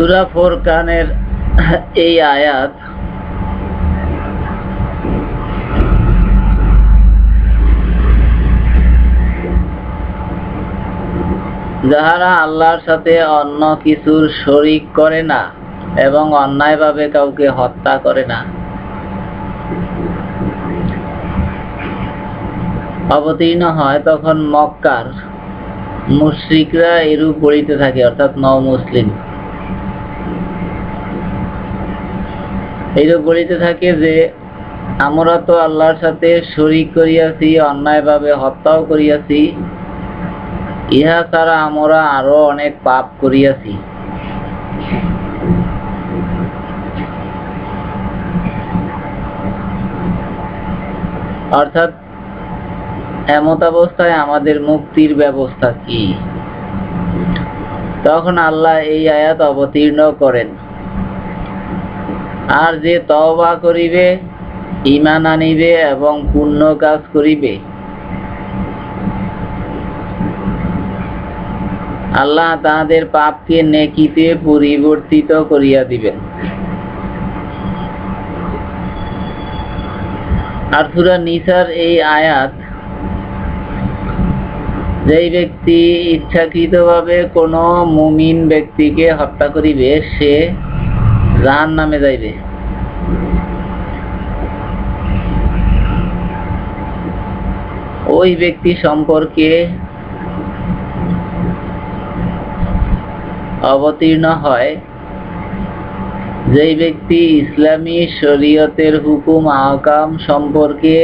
সুরা ফোরকানের এই আয়াত যাহারা আল্লাহর সাথে অন্য কিছুর শরিক করে না এবং অন্যায়ভাবে কাউকে হত্যা করে না। অবতীর্ণ হয় তখন মক্কার মুশরিকরা এরূপ বলিতে থাকে, অর্থাৎ ন মুসলিম। এইরূপ বলিতে থাকে যে, আমরা তো আল্লাহর সাথে শরিক করিয়াছি, অন্যায়ভাবে হত্যাও করিয়াছি। ইহা ছাড়া আমরা আরও অনেক পাপ করিয়াছি। অর্থাৎ, এমত অবস্থায় আমাদের মুক্তির ব্যবস্থা কি? তখন আল্লাহ এই আয়াত অবতীর্ণ করেন। আর যে তওবা করিবে ইমান আনিবে এবং পুণ্য কাজ করিবে। আল্লাহ তাহাদের পাপকে নেকিতে পরিবর্তিত করিয়া দিবেন। আর সুরা নিসার এই আয়াত, যেই ব্যক্তি ইচ্ছাকৃতভাবে কোনো মুমিন ব্যক্তিকে হত্যা করিবে, সে জাহান নামে যাইবে ওই ব্যক্তি সম্পর্কে অবতীর্ণ হয়। যেই ব্যক্তি ইসলামী শরীয়তের হুকুম আহকাম সম্পর্কে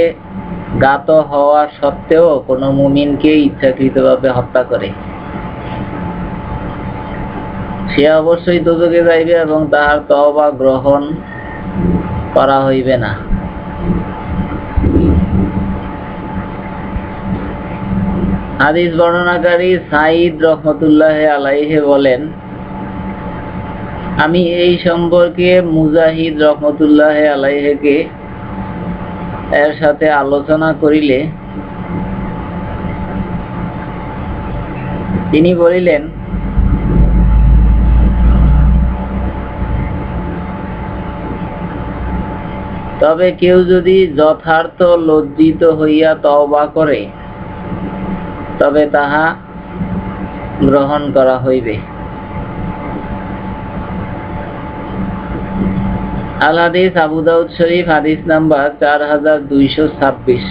গাত হওয়া সত্ত্বেও কোনো মুমিনকে ইচ্ছাকৃতভাবে হত্যা করে। সে অবশ্যই দুদকে যাইবে এবং তাহার তওবা গ্রহণ করা হইবে না। হাদিস বর্ণনাকারী সাইদ রহমতুল্লাহ আলাইহে বলেন, আমি এই সম্পর্কে মুজাহিদ রহমতুল্লাহ আলাইহেকে এর সাথে আলোচনা করিলে তিনি বলিলেন তবে কেউ যদি যথার্থ লজ্জিত হইয়া তওবা করে, তবে তাহা গ্রহণ করা হইবে। আল হাদিস আবু শরীফ, হাদিস নাম্বার চার হাজার দুইশো ছাব্বিশ।